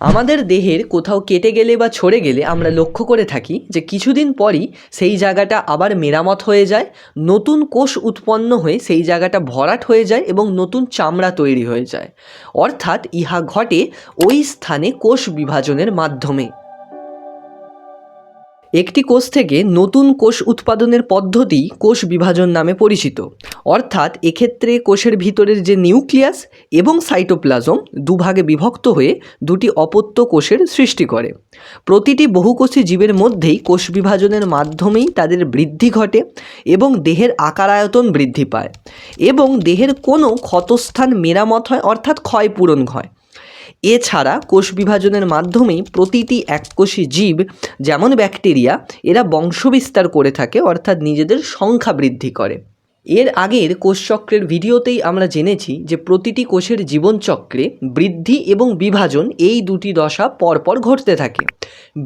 আমাদের দেহের কোথাও কেটে গেলে বা ছড়ে গেলে আমরা লক্ষ্য করে থাকি যে কিছুদিন পরই সেই জায়গাটা আবার মেরামত হয়ে যায়, নতুন কোষ উৎপন্ন হয়ে সেই জায়গাটা ভরাট হয়ে যায় এবং নতুন চামড়া তৈরি হয়ে যায়। অর্থাৎ ইহা ঘটে ওই স্থানে কোষ বিভাজনের মাধ্যমে। একটি কোষ থেকে নতুন কোষ উৎপাদনের পদ্ধতি কোষ বিভাজন নামে পরিচিত। অর্থাৎ এক্ষেত্রে কোষের ভিতরের যে নিউক্লিয়াস এবং সাইটোপ্লাজম দুভাগে বিভক্ত হয়ে দুটি অপত্য কোষের সৃষ্টি করে। প্রতিটি বহুকোষী জীবের মধ্যেই কোষ বিভাজনের মাধ্যমেই তাদের বৃদ্ধি ঘটে এবং দেহের আকার আয়তন বৃদ্ধি পায় এবং দেহের কোনো ক্ষতস্থান মেরামত হয়, অর্থাৎ ক্ষয়পূরণ হয়। এছাড়া কোষ বিভাজনের মাধ্যমেই প্রতিটি এককোষী জীব, যেমন ব্যাকটেরিয়া, এরা বংশবিস্তার করে থাকে, অর্থাৎ নিজেদের সংখ্যা বৃদ্ধি করে। এর আগের কোষচক্রের ভিডিওতেই আমরা জেনেছি যে প্রতিটি কোষের জীবনচক্রে বৃদ্ধি এবং বিভাজন এই দুটি দশা পরপর ঘটতে থাকে।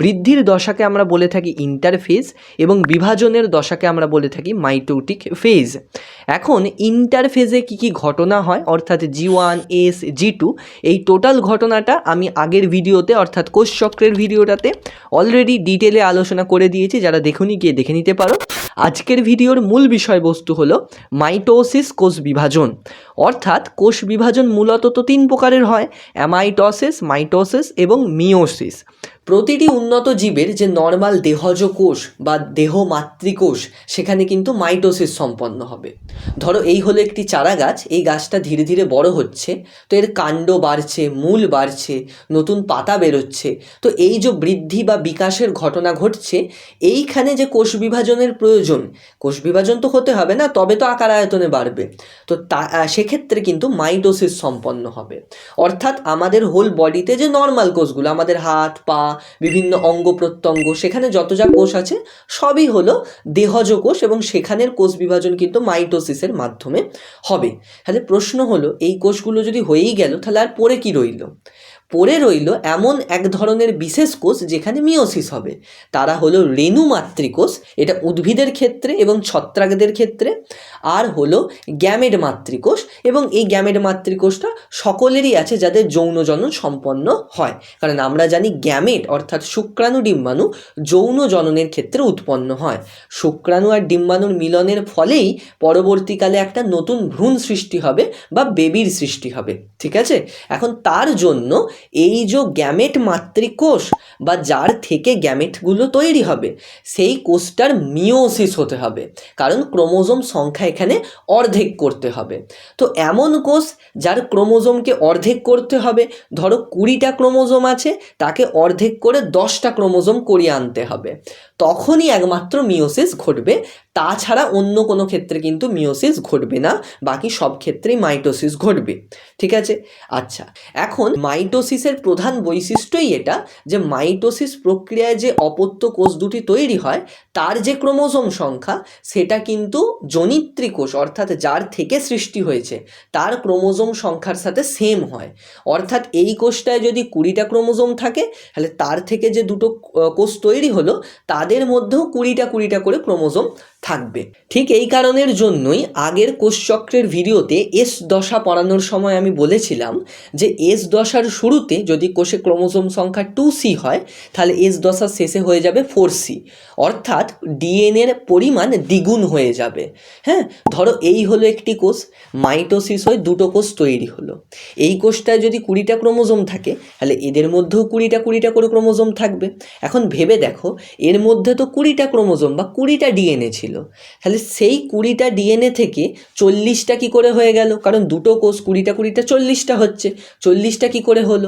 বৃদ্ধির দশাকে আমরা বলে থাকি ইন্টারফেজ এবং বিভাজনের দশাকে আমরা বলে থাকি মাইটোটিক ফেজ এখন ইন্টারফেজে কী কী ঘটনা হয়, অর্থাৎ G one S G two এই টোটাল ঘটনাটা আমি আগের ভিডিওতে, অর্থাৎ কোষচক্রের ভিডিওটাতে অলরেডি ডিটেলে আলোচনা করে দিয়েছি, যারা দেখুনি গিয়ে দেখে নিতে পারো। আজকের ভিডিওর মূল বিষয়বস্তু হলো মাইটোসিস কোষ বিভাজন। অর্থাৎ কোষ বিভাজন মূলত তো তিন প্রকারের হয়, অ্যামাইটোসিস, মাইটোসিস এবং মিওসিস প্রতিটি উন্নত জীবের যে নর্মাল দেহজ কোষ বা দেহ মাতৃকোষ সেখানে কিন্তু মাইটোসিস সম্পন্ন হবে। ধরো এই হলো একটি চারা গাছ, এই গাছটা ধীরে ধীরে বড় হচ্ছে, তো এর কাণ্ড বাড়ছে, মূল বাড়ছে, নতুন পাতা বেরোচ্ছে, তো এই যে বৃদ্ধি বা বিকাশের ঘটনা ঘটছে, এইখানে যে কোষ বিভাজনের প্রয়োজন, কোষ বিভাজন তো হতে হবে না, তবে তো আকার আয়তনে বাড়বে। তো তা সেক্ষেত্রে কিন্তু মাইটোসিস সম্পন্ন হবে। অর্থাৎ আমাদের হোল বডিতে যে নর্মাল কোষগুলো, আমাদের হাত, পা, বিভিন্ন অঙ্গ প্রত্যঙ্গ, সেখানে যত যা কোষ আছে, সবই হলো দেহজ কোষ এবং সেখানের কোষ বিভাজন কিন্তু মাইটোসিসের মাধ্যমে হবে। তাহলে প্রশ্ন হলো, এই কোষগুলো যদি হয়েই গেল, তাহলে আর পরে কি রইল? পড়ে রইল এমন এক ধরনের বিশেষ কোষ যেখানে মিওসিস হবে। তারা হলো রেণু মাতৃকোষ এটা উদ্ভিদের ক্ষেত্রে এবং ছত্রাকদের ক্ষেত্রে। আর হলো গ্যামেড মাতৃকোষ এবং এই গ্যামেড মাতৃকোষটা সকলেরই আছে যাদের যৌন জনন সম্পন্ন হয়। কারণ আমরা জানি গ্যামেট অর্থাৎ শুক্রাণু ডিম্বাণু যৌন জননের ক্ষেত্রে উৎপন্ন হয়। শুক্রাণু আর ডিম্বাণুর মিলনের ফলেই পরবর্তীকালে একটা নতুন ভ্রূণ সৃষ্টি হবে বা বেবির সৃষ্টি হবে। ঠিক আছে? এখন তার জন্য এই যে গ্যামেট মাতৃকোষ বা যার থেকে গ্যামেটগুলো তৈরি হবে, সেই কোষটার মিওসিস হতে হবে। কারণ ক্রোমোজোম সংখ্যা এখানে অর্ধেক করতে হবে। তো এমন কোষ যার ক্রোমোজোমকে অর্ধেক করতে হবে, ধরো কুড়িটা ক্রোমোজোম আছে, তাকে অর্ধেক করে দশটা ক্রোমোজোম করিয়ে আনতে হবে। তখনই একমাত্র মিওসিস ঘটবে, তাছাড়া অন্য কোনো ক্ষেত্রে কিন্তু মিওসিস ঘটবে না, বাকি সব ক্ষেত্রেই মাইটোসিস ঘটবে। ঠিক আছে? আচ্ছা এখন মাইটোসিসের প্রধান বৈশিষ্ট্যই এটা যে মাইটোসিস প্রক্রিয়ায় যে অপত্য কোষ দুটি তৈরি হয়, তার যে ক্রোমোজোম সংখ্যা, সেটা কিন্তু জনিত্রী কোষ, অর্থাৎ যার থেকে সৃষ্টি হয়েছে, তার ক্রোমোজোম সংখ্যার সাথে সেম হয়। অর্থাৎ এই কোষটায় যদি কুড়িটা ক্রোমোজোম থাকে, তাহলে তার থেকে যে দুটো কোষ তৈরি হলো, তাদের মধ্যেও কুড়িটা কুড়িটা করে ক্রোমোজোম থাকবে। ঠিক এই কারণের জন্যই আগের কোষচক্রের ভিডিওতে এস দশা পড়ানোর সময় আমি বলেছিলাম যে এস দশার শুরুতে যদি কোষে ক্রোমোজোম সংখ্যা টু সি হয়, তাহলে এস দশার শেষে হয়ে যাবে ফোর সি অর্থাৎ ডিএনএর পরিমাণ দ্বিগুণ হয়ে যাবে। হ্যাঁ ধরো এই হলো একটি কোষ, মাইটোসিস হয়ে দুটো কোষ তৈরি হলো। এই কোষটায় যদি কুড়িটা ক্রোমোজোম থাকে, তাহলে এদের মধ্যেও কুড়িটা কুড়িটা করে ক্রোমোজোম থাকবে। এখন ভেবে দেখো, এর মধ্যে তো কুড়িটা ক্রোমোজোম বা কুড়িটা ডিএনএ ছিল। তাহলে সেই কুড়িটা ডিএনএ থেকে চল্লিশটা কি করে হয়ে গেল? কারণ দুটো কোষ কুড়িটা কুড়িটা চল্লিশটা হচ্ছে। চল্লিশটা কি করে হলো?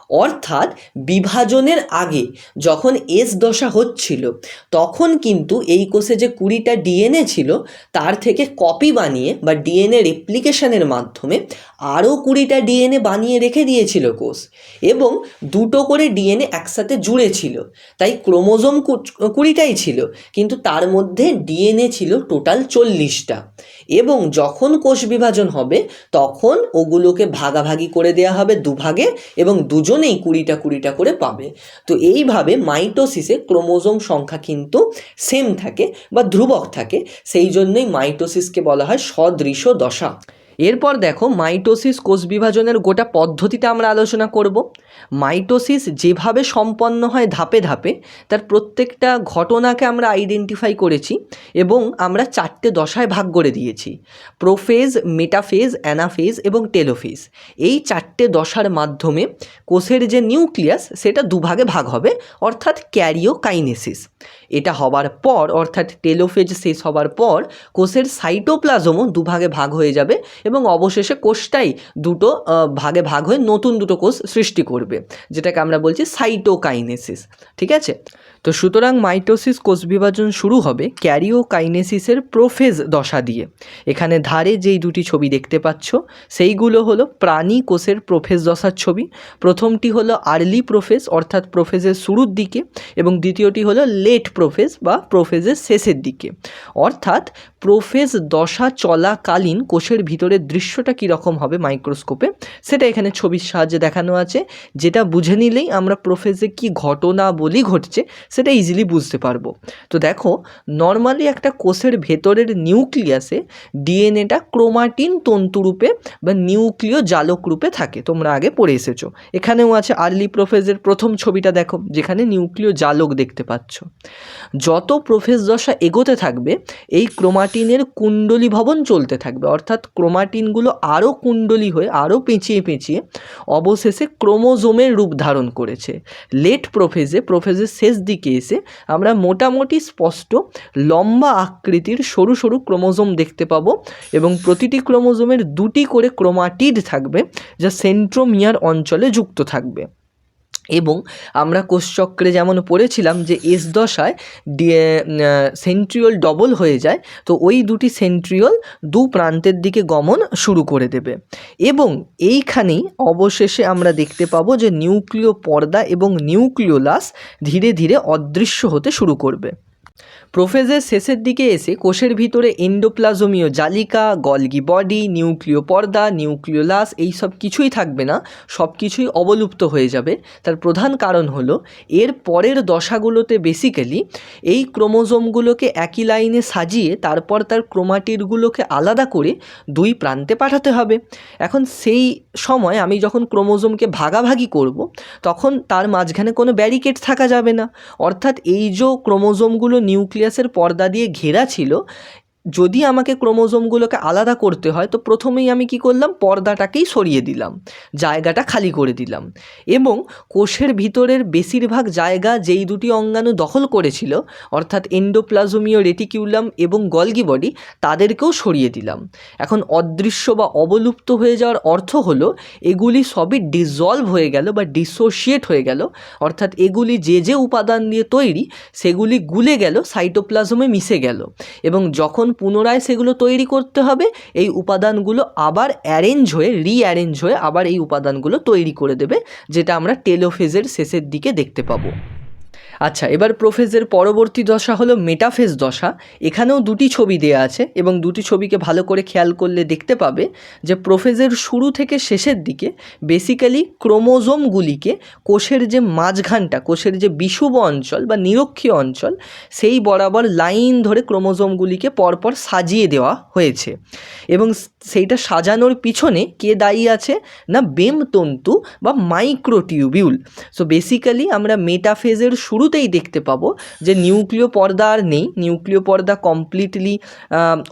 অর্থাৎ বিভাজনের আগে যখন এস দশা হচ্ছিল, তখন কিন্তু এই কোষে যে কুড়িটা ডিএনএ ছিল, তার থেকে কপি বানিয়ে বা ডিএনএ রেপ্লিকেশনের মাধ্যমে আরও কুড়িটা ডিএনএ বানিয়ে রেখে দিয়েছিল কোষ এবং দুটো করে ডিএনএ একসাথে জুড়ে ছিল তাই ক্রোমোজোম কুড়িটাই ছিল, কিন্তু তার মধ্যে ডিএনএ ছিল টোটাল চল্লিশটা। এবং যখন কোষ বিভাজন হবে, তখন ওগুলোকে ভাগাভাগি করে দেওয়া হবে দুভাগে এবং দুজনেই কুড়িটা কুড়িটা করে পাবে। তো এইভাবে মাইটোসিসে ক্রোমোজোম সংখ্যা কিন্তু সেম থাকে বা ধ্রুবক থাকে। সেই জন্যই মাইটোসিসকে বলা হয় সদৃশ দশা। এরপর দেখো মাইটোসিস কোষ বিভাজনের গোটা পদ্ধতিতে আমরা আলোচনা করব। মাইটোসিস যেভাবে সম্পন্ন হয় ধাপে ধাপে, তার প্রত্যেকটা ঘটনাকে আমরা আইডেন্টিফাই করেছি এবং আমরা চারটে দশায় ভাগ করে দিয়েছি। প্রোফেজ, মেটাফেজ, অ্যানাফেজ এবং টেলোফেজ। এই চারটে দশার মাধ্যমে কোষের যে নিউক্লিয়াস, সেটা দুভাগে ভাগ হবে, অর্থাৎ ক্যারিওকাইনেসিস। এটা হবার পর, অর্থাৎ টেলোফেজ শেষ হবার পর, কোষের সাইটোপ্লাজমও দুভাগে ভাগ হয়ে যাবে এবং অবশেষে কোষটাই দুটো ভাগে ভাগ হয়ে নতুন দুটো কোষ সৃষ্টি করবে, যেটাকে আমরা বলছি সাইটোকাইনেসিস। ঠিক আছে? তো সুতরাং মাইটোসিস কোষ বিভাজন শুরু হবে ক্যারিওকাইনেসিসের প্রোফেজ দশা দিয়ে। এখানে ধারে যেই দুটি ছবি দেখতে পাচ্ছ, সেইগুলো হলো প্রাণী কোষের প্রোফেজ দশার ছবি। প্রথমটি হলো আর্লি প্রোফেজ, অর্থাৎ প্রোফেজের শুরুর দিকে, এবং দ্বিতীয়টি হলো লেট প্রোফেজ বা প্রোফেজের শেষের দিকে। অর্থাৎ প্রোফেজ দশা চলাকালীন কোষের ভিতরের দৃশ্যটা কীরকম হবে মাইক্রোস্কোপে, সেটা এখানে ছবির সাহায্যে দেখানো আছে। যেটা বুঝে নিলেই আমরা প্রোফেজে কি ঘটনা বলি ঘটছে সেটা ইজিলি বুঝতে পারব। তো দেখো নর্মালি একটা কোষের ভেতরের নিউক্লিয়াসে ডিএনএটা ক্রোমাটিন তন্তুরূপে বা নিউক্লিয় জালক রূপে থাকে, তোমরা আগে পড়ে এসেছ। এখানেও আছে আর্লি প্রোফেজের প্রথম ছবিটা দেখো, যেখানে নিউক্লিয় জালক দেখতে পাচ্ছ। যত প্রোফেজ দশা এগোতে থাকবে, এই ক্রোমাটিনের কুণ্ডলী ভবন চলতে থাকবে। অর্থাৎ ক্রোমাটিনগুলো আরও কুণ্ডলী হয়ে আরও পেঁচিয়ে পেঁচিয়ে অবশেষে ক্রোমোজোমের রূপ ধারণ করেছে। লেট প্রোফেজে প্রোফেজের শেষ দিকে এসে আমরা মোটামুটি স্পষ্ট লম্বা আকৃতির সরু সরু ক্রোমোজোম দেখতে পাবো এবং প্রতিটি ক্রোমোজোমের দুটি করে ক্রোমাটিড থাকবে যা সেন্ট্রোমিয়ার অঞ্চলে যুক্ত থাকবে। এবং আমরা কোষচক্রে যেমন পড়েছিলাম যে এস দশায় সেন্ট্রিওল ডবল হয়ে যায়, তো ওই দুটি সেন্ট্রিওল দু প্রান্তের দিকে গমন শুরু করে দেবে। এবং এইখানেই অবশেষে আমরা দেখতে পাবো যে নিউক্লিয় পর্দা এবং নিউক্লিওলাস ধীরে ধীরে অদৃশ্য হতে শুরু করবে। প্রোফেজের শেষের দিকে এসে কোষের ভিতরে এন্ডোপ্লাজমীয় জালিকা, গলগি বডি, নিউক্লিয় পর্দা নিউক্লিওলাস এই সব কিছুই থাকবে না, সব কিছুই অবলুপ্ত হয়ে যাবে। তার প্রধান কারণ হলো, এর পরের দশাগুলোতে বেসিক্যালি এই ক্রোমোজোমগুলোকে একই লাইনে সাজিয়ে তারপর তার ক্রোমাটিরগুলোকে আলাদা করে দুই প্রান্তে পাঠাতে হবে। এখন সেই সময় আমি যখন ক্রোমোজোমকে ভাগাভাগি করব, তখন তার মাঝখানে কোনো ব্যারিকেড থাকা যাবে না। অর্থাৎ এই যে ক্রোমোজোমগুলো নিউক্লিয়াসের পর্দা দিয়ে ঘেরা ছিল যদি আমাকে ক্রোমোজোমগুলোকে আলাদা করতে হয়, তো প্রথমেই আমি কি করলাম? পর্দাটাকেই সরিয়ে দিলাম, জায়গাটা খালি করে দিলাম। এবং কোষের ভিতরের বেশিরভাগ জায়গা যেই দুটি অঙ্গাণু দখল করেছিল, অর্থাৎ এন্ডোপ্লাজমীয় রেটিকিউলাম এবং গলগি বডি, তাদেরকেও সরিয়ে দিলাম। এখন অদৃশ্য বা অবলুপ্ত হয়ে যাওয়ার অর্থ হলো, এগুলি সবই ডিজলভ হয়ে গেল বা ডিসোসিয়েট হয়ে গেল, অর্থাৎ এগুলি যে যে উপাদান দিয়ে তৈরি, সেগুলি গুলে গেল সাইটোপ্লাজমে মিশে গেল। এবং যখন পুনরায় সেগুলো তৈরি করতে হবে, এই উপাদানগুলো আবার অ্যারেঞ্জ হয়ে রিঅ্যারেঞ্জ হয়ে আবার এই উপাদানগুলো তৈরি করে দেবে, যেটা আমরা টেলোফেজের শেষের দিকে দেখতে পাবো। আচ্ছা এবার প্রোফেজের পরবর্তী দশা হলো মেটাফেজ দশা। এখানেও দুটি ছবি দেয়া আছে এবং দুটি ছবিকে ভালো করে খেয়াল করলে দেখতে পাবে যে প্রোফেজের শুরু থেকে শেষের দিকে বেসিক্যালি ক্রোমোজোমগুলিকে কোষের যে মাঝখানটা, কোষের যে বিষুব অঞ্চল বা নিরক্ষীয় অঞ্চল, সেই বরাবর লাইন ধরে ক্রোমোজোমগুলিকে পরপর সাজিয়ে দেওয়া হয়েছে। এবং সেইটা সাজানোর পিছনে কে দায়ী আছে? না বেম তন্তু বা মাইক্রোটিউবিউল। সো বেসিক্যালি আমরা মেটাফেজের শুরুতেই দেখতে পাবো যে নিউক্লিয় পর্দা আর নেই। নিউক্লিয় পর্দা কমপ্লিটলি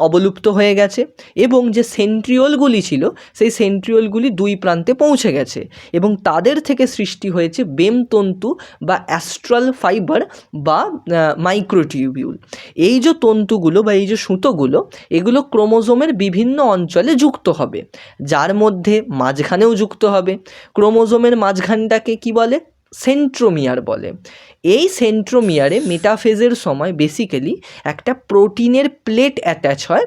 অবলুপ্ত হয়ে গেছে এবং যে সেন্ট্রিওলগুলি ছিল, সেই সেন্ট্রিওলগুলি দুই প্রান্তে পৌঁছে গেছে এবং তাদের থেকে সৃষ্টি হয়েছে বেম তন্তু বা অ্যাস্ট্রাল ফাইবার বা মাইক্রোটিউবিউল। এই যে তন্তুগুলো বা এই যে সুতোগুলো, এগুলো ক্রোমোজোমের বিভিন্ন অঞ্চলে যুক্ত হবে। যার মধ্যে মাঝখানেও যুক্ত হবে। ক্রোমোজোমের মাঝখানটাকে কি বলে? সেন্ট্রোমিয়ার বলে। এই সেন্ট্রোমিয়ারে মেটাফেজের সময় বেসিক্যালি একটা প্রোটিনের প্লেট অ্যাটাচ হয়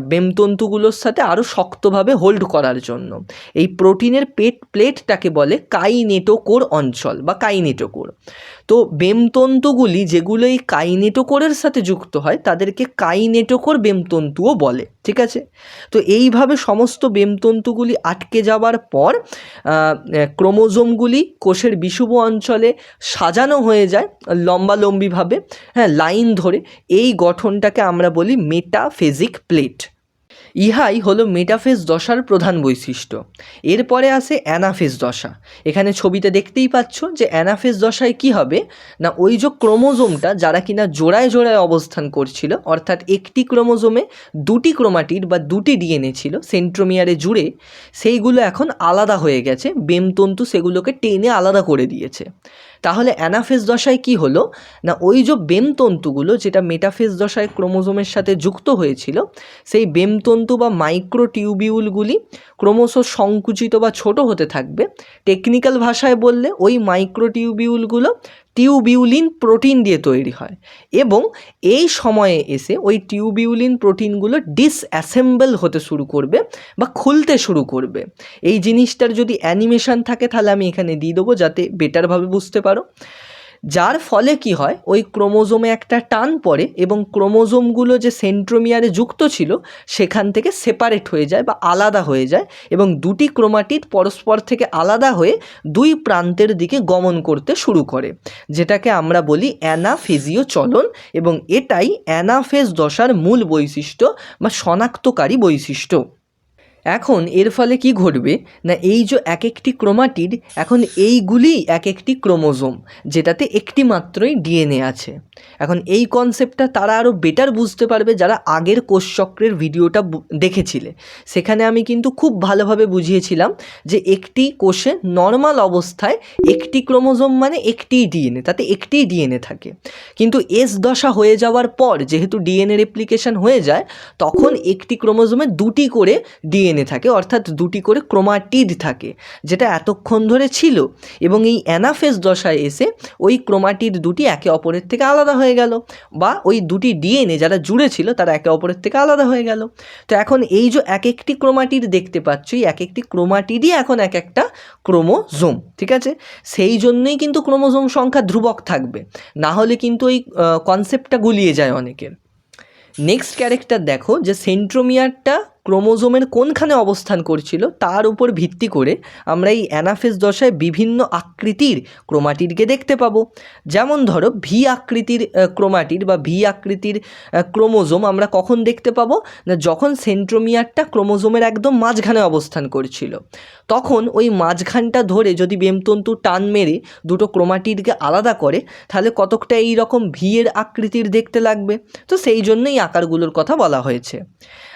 বেমতন্তুগুলোর সাথে আরও শক্তভাবে হোল্ড করার জন্য। এই প্রোটিনের পেট প্লেটটাকে বলে কাইনেটোকোর অঞ্চল বা কাইনেটোকোর। তো বেমতন্তুগুলি যেগুলো এই কাইনেটোকোরের সাথে যুক্ত হয়, তাদেরকে কাইনেটোকোর বেমতন্তুও বলে, ঠিক আছে? তো এইভাবে সমস্ত বেমতন্তুগুলি আটকে যাওয়ার পর ক্রোমোজোমগুলি কোষের বিষুব অঞ্চলে সাজানো হয়ে যায় লম্বালম্বিভাবে হ্যাঁ লাইন ধরে। এই গঠনটাকে আমরা বলি মেটাফেজিক প্লেট। ইহাই হলো মেটাফেজ দশার প্রধান বৈশিষ্ট্য। এরপরে আসে অ্যানাফেজ দশা। এখানে ছবিতে দেখতেই পাচ্ছ যে অ্যানাফেজ দশায় কি হবে? না, ওই যে ক্রোমোজোমটা যারা কিনা জোড়ায় জোড়ায় অবস্থান করছিল, অর্থাৎ একটি ক্রোমোজোমে দুটি ক্রোমাটিড বা দুটি ডিএনএ ছিল সেন্ট্রোমিয়ারে জুড়ে, সেইগুলো এখন আলাদা হয়ে গেছে, বেমতন্তু সেগুলোকে টেনে আলাদা করে দিয়েছে। তাহলে অ্যানাফেজ দশায় কি হলো? না, ওই যে বেমতন্তুগুলো, যেটা মেটাফেজ দশায় ক্রোমোজোমের সাথে যুক্ত হয়েছিল, সেই বেমতন্তু বা মাইক্রো টিউবিউলগুলি ক্রমশ সংকুচিত বা ছোট হতে থাকবে। টেকনিক্যাল ভাষায় বললে ওই মাইক্রো টিউবিউলগুলো টিউবিউলিন প্রোটিন দিয়ে তৈরি হয় এবং এই সময়ে এসে ওই টিউবিউলিন প্রোটিনগুলো ডিসঅ্যাসেম্বল হতে শুরু করবে বা খুলতে শুরু করবে। এই জিনিসটার যদি অ্যানিমেশন থাকে তাহলে আমি এখানে দিয়ে দেবো যাতে বেটারভাবে বুঝতে পারো। যার ফলে কি হয়, ওই ক্রোমোজোমে একটা টান পড়ে এবং ক্রোমোজোমগুলো যে সেন্ট্রোমিয়ারে যুক্ত ছিল, সেখান থেকে সেপারেট হয়ে যায় বা আলাদা হয়ে যায় এবং দুটি ক্রোমাটিড পরস্পর থেকে আলাদা হয়ে দুই প্রান্তের দিকে গমন করতে শুরু করে, যেটাকে আমরা বলি অ্যানাফেজীয় চলন এবং এটাই অ্যানাফেজ দশার মূল বৈশিষ্ট্য বা শনাক্তকারী বৈশিষ্ট্য। এখন এর ফলে কি ঘটবে? না, এই যে এক একটি ক্রোমাটিড, এখন এইগুলি এক একটি ক্রোমোজোম, যেটাতে একটি মাত্রই ডিএনএ আছে। এখন এই কনসেপ্টটা তারা আরও বেটার বুঝতে পারবে যারা আগের কোষচক্রের ভিডিওটা দেখেছিলে। সেখানে আমি কিন্তু খুব ভালোভাবে বুঝিয়েছিলাম যে একটি কোষে নর্মাল অবস্থায় একটি ক্রোমোজোম মানে একটিই ডিএনএ, তাতে একটিই ডিএনএ থাকে। কিন্তু এস দশা হয়ে যাওয়ার পর, যেহেতু ডিএনএ রেপ্লিকেশন হয়ে যায়, তখন একটি ক্রোমোজোমে দুটি করে ডিএনএ থাকে, অর্থাৎ দুটি করে ক্রোমাটিড থাকে, যেটা এতক্ষণ ধরে ছিল। এবং এই অ্যানাফেজ দশায় এসে ওই ক্রোমাটিড দুটি একে অপরের থেকে আলাদা হয়ে গেল, বা ওই দুটি ডিএনএ যারা জুড়ে ছিল তারা একে অপরের থেকে আলাদা হয়ে গেল। তো এখন এই যে এক একটি ক্রোমাটিড দেখতে পাচ্ছ এই এক একটি ক্রোমাটিডই এখন এক একটা ক্রোমোজোম, ঠিক আছে? সেই জন্যই কিন্তু ক্রোমোজোম সংখ্যা ধ্রুবক থাকবে, না হলে কিন্তু ওই কনসেপ্টটা গুলিয়ে যায় অনেকের। নেক্সট ক্যারেক্টার দেখো, যে সেন্ট্রোমিয়ারটা ক্রোমোজোমের কোনখানে অবস্থান করছিল তার উপর ভিত্তি করে আমরা এই অ্যানাফেজ দশায় বিভিন্ন আকৃতির ক্রোমাটিডকে দেখতে পাবো। যেমন ধরো ভি আকৃতির ক্রোমাটিড বা ভি আকৃতির ক্রোমোজোম আমরা কখন দেখতে পাবো? না, যখন সেন্ট্রোমিয়ারটা ক্রোমোজোমের একদম মাঝখানে অবস্থান করছিল। তখন ওই মাঝখানটা ধরে যদি বেমতন্তু টান মেরে দুটো ক্রোমাটিডকে আলাদা করে, তাহলে কতকটা এই রকম ভি এর আকৃতির দেখতে লাগবে? তো সেই জন্যই আকারগুলোর কথা বলা হয়েছে।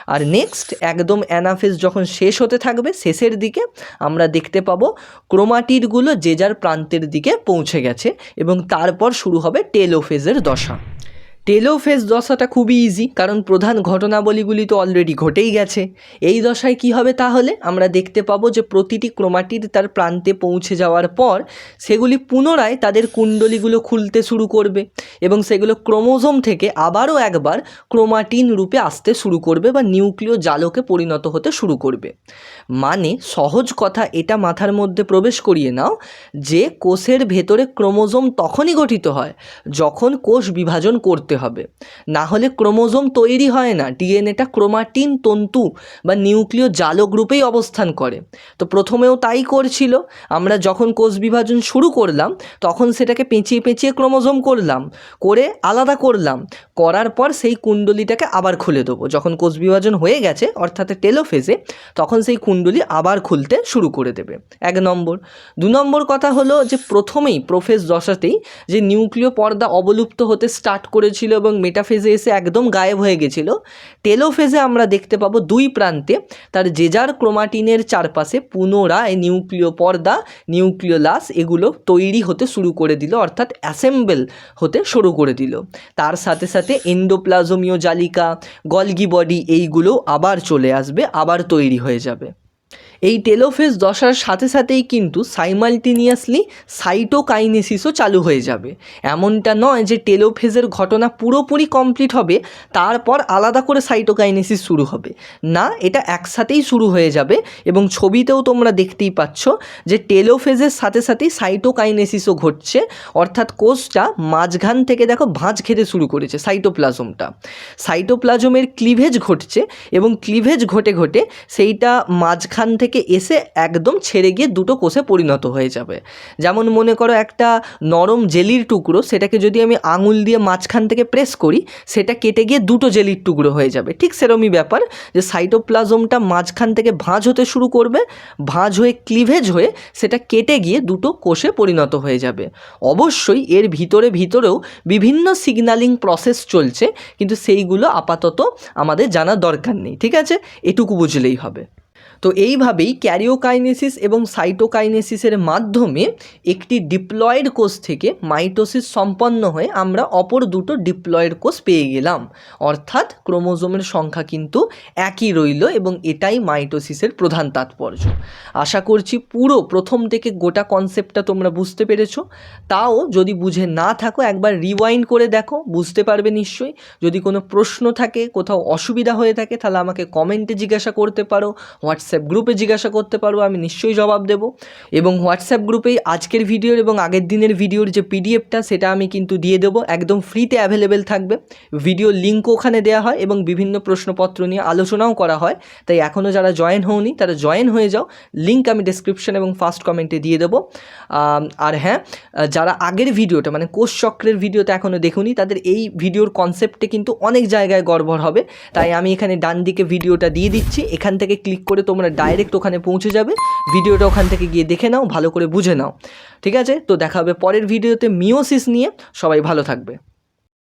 আর নেক্সট একদম অ্যানাফেস যখন শেষ হতে থাকবে, শেষের দিকে আমরা দেখতে পাবো ক্রোমাটিডগুলো যে যার প্রান্তের দিকে পৌঁছে গেছে এবং তারপর শুরু হবে টেলোফেজের দশা। টেলোফেজ দশাটা খুবই ইজি কারণ প্রধান ঘটনাবলীগুলি তো অলরেডি ঘটেই গেছে। এই দশায় কি হবে তাহলে? আমরা দেখতে পাবো যে প্রতিটি ক্রোমাটিড তার প্রান্তে পৌঁছে যাওয়ার পর সেগুলি পুনরায় তাদের কুণ্ডলীগুলো খুলতে শুরু করবে এবং সেগুলো ক্রোমোজোম থেকে আবারও একবার ক্রোমাটিন রূপে আসতে শুরু করবে বা নিউক্লিয় জালকে পরিণত হতে শুরু করবে। মানে সহজ কথা এটা মাথার মধ্যে প্রবেশ করিয়ে নাও যে কোষের ভেতরে ক্রোমোজোম তখনই গঠিত হয় যখন কোষ বিভাজন করতে হবে। না হলে ক্রোমোজোম তৈরি হয় না, ডিএনএটা ক্রোমাটিন তন্তু বা নিউক্লিয় জালক রূপেই অবস্থান করে। তো প্রথমেও তাই করছিল, আমরা যখন কোষ বিভাজন শুরু করলাম, তখন সেটাকে পেঁচিয়ে পেঁচিয়ে ক্রোমোজোম করলাম, করে আলাদা করলাম, করার পর সেই কুণ্ডলিটাকে আবার খুলে দেবো। যখন কোষ বিভাজন হয়ে গেছে, অর্থাৎ টেলোফেজে, তখন সেই কুণ্ডলি আবার খুলতে শুরু করে দেবে। এক নম্বর। দু নম্বর কথা হলো যে প্রথমেই, প্রোফেজ দশাতেই যে নিউক্লিয় পর্দা অবলুপ্ত হতে স্টার্ট করেছিল এবং মেটাফেজে এসে একদম গায়েব হয়ে গেছিল। টেলোফেজে আমরা দেখতে পাবো দুই প্রান্তে, তার যার ক্রোমাটিনের চারপাশে পুনরায় নিউক্লিয় পর্দা, নিউক্লিওলাস এগুলো তৈরি হতে শুরু করে দিল, অর্থাৎ অ্যাসেম্বল হতে শুরু করে দিল। তার সাথে সাথে এন্ডোপ্লাজমীয় জালিকা গলগি বডি এইগুলো আবার চলে আসবে, আবার তৈরি হয়ে যাবে। এই টেলোফেজ দশার সাথে সাথেই কিন্তু সাইমালটেনিয়াসলি সাইটোকাইনেসিসও চালু হয়ে যাবে। এমনটা নয় যে টেলোফেজের ঘটনা পুরোপুরি কমপ্লিট হবে, তারপর আলাদা করে সাইটোকাইনেসিস শুরু হবে। না, এটা একসাথেই শুরু হয়ে যাবে এবং ছবিতেও তোমরা দেখতেই পাচ্ছ যে টেলোফেজের সাথে সাথেই সাইটোকাইনেসিসও ঘটছে, অর্থাৎ কোষটা মাঝখান থেকে দেখো ভাঁজ খেতে শুরু করেছে সাইটোপ্লাজমটা। সাইটোপ্লাজমের ক্লিভেজ ঘটছে এবং ক্লিভেজ ঘটে ঘটে সেইটা মাঝখান থেকে থেকে এসে একদম ছেড়ে গিয়ে দুটো কোষে পরিণত হয়ে যাবে। যেমন মনে করো একটা নরম জেলির টুকরো, সেটাকে যদি আমি আঙুল দিয়ে মাঝখান থেকে প্রেস করি, সেটা কেটে গিয়ে দুটো জেলির টুকরো হয়ে যাবে। ঠিক সেরমই ব্যাপার যে সাইটোপ্লাজমটা মাঝখান থেকে ভাঁজ হতে শুরু করবে, ভাঁজ হয়ে ক্লিভেজ হয়ে সেটা কেটে গিয়ে দুটো কোষে পরিণত হয়ে যাবে। অবশ্যই এর ভিতরে ভিতরেও বিভিন্ন সিগন্যালিং প্রসেস চলছে, কিন্তু সেইগুলো আপাতত আমাদের জানার দরকার নেই। ঠিক আছে? এটুকু বুঝলেই হবে। তো এইভাবেই ক্যারিওকাইনেসিস এবং সাইটোকাইনেসিসের মাধ্যমে একটি ডিপ্লয়েড কোষ থেকে মাইটোসিস সম্পন্ন হয়ে আমরা অপর দুটো ডিপ্লয়েড কোষ পেয়ে গেলাম। অর্থাৎ ক্রোমোজোমের সংখ্যা কিন্তু একই রইল এবং এটাই মাইটোসিসের প্রধান তাৎপর্য। আশা করছি পুরো প্রথম থেকে গোটা কনসেপ্টটা তোমরা বুঝতে পেরেছ। তাও যদি বুঝে না থাকো, একবার রিওয়াইন্ড করে দেখো, বুঝতে পারবে নিশ্চয়ই। যদি কোনো প্রশ্ন থাকে, কোথাও অসুবিধা হয়ে থাকে, তাহলে আমাকে কমেন্টে জিজ্ঞাসা করতে পারো হোয়াটসঅ্যাপ গ্রুপে জিজ্ঞাসা করতে পারো, আমি নিশ্চয়ই জবাব দেবো। এবং হোয়াটসঅ্যাপ গ্রুপেই আজকের ভিডিওর এবং আগের দিনের ভিডিওর যে পিডিএফটা সেটা আমি কিন্তু দিয়ে দেবো। একদম ফ্রিতে অ্যাভেলেবেল থাকবে। ভিডিও লিঙ্কও ওখানে দেওয়া হয় এবং বিভিন্ন প্রশ্নপত্র নিয়ে আলোচনাও করা হয়। তাই এখনও যারা জয়েন হওনি, তারা জয়েন হয়ে যাও। লিঙ্ক আমি ডেসক্রিপশন এবং ফার্স্ট কমেন্টে দিয়ে দেবো। আর হ্যাঁ যারা আগের ভিডিওটা মানে কোষ চক্রের ভিডিওটা এখনও দেখুনি, তাদের এই ভিডিওর কনসেপ্টে কিন্তু অনেক জায়গায় গড়বড় হবে। তাই আমি এখানে ডান দিকে ভিডিওটা দিয়ে দিচ্ছি। এখান থেকে ক্লিক করে তোমরা ডাইরেক্ট ওখানে পৌঁছে যাবে। ভিডিওটা ওখান থেকে গিয়ে দেখে নাও, ভালো করে বুঝে নাও। ঠিক আছে? তো দেখা হবে পরের ভিডিওতে মিওসিস নিয়ে। সবাই ভালো থাকবে।